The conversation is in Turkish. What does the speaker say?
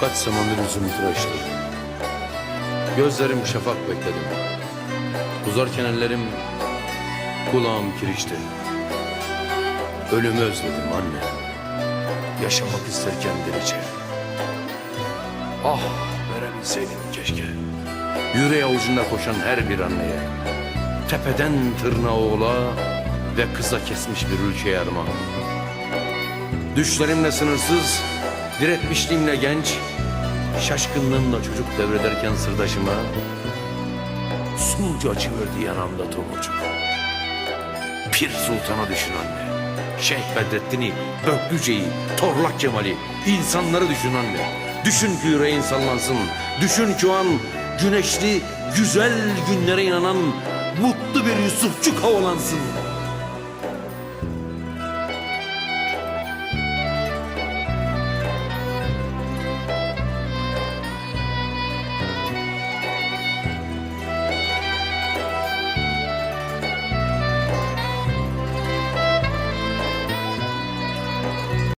Kaç zamandır yüzümü tıraşlı. Gözlerim şafak bekledim. Uzarken ellerim kulağım kirişti. Ölümü özledim anne. Yaşamak isterken delice. Ah verebilseydim keşke. Yüreği avucunda koşan her bir anneye. Tepeden tırnağa oğula ve kıza kesmiş bir ülkeye armağan. Düşlerimle sınırsız, diretmişliğimle genç, şaşkınlığımla çocuk devrederken sırdaşıma, sulca açıverdi yanamda tomurcuk. Pir Sultan'a düşün anne. Şeyh Bedrettin'i, Böklüce'yi, Torlak Kemal'i, insanları düşün anne. Düşün ki yüreğin sallansın. Düşün ki o an güneşli, güzel günlere inanan mutlu bir Yusufçuk havalansın.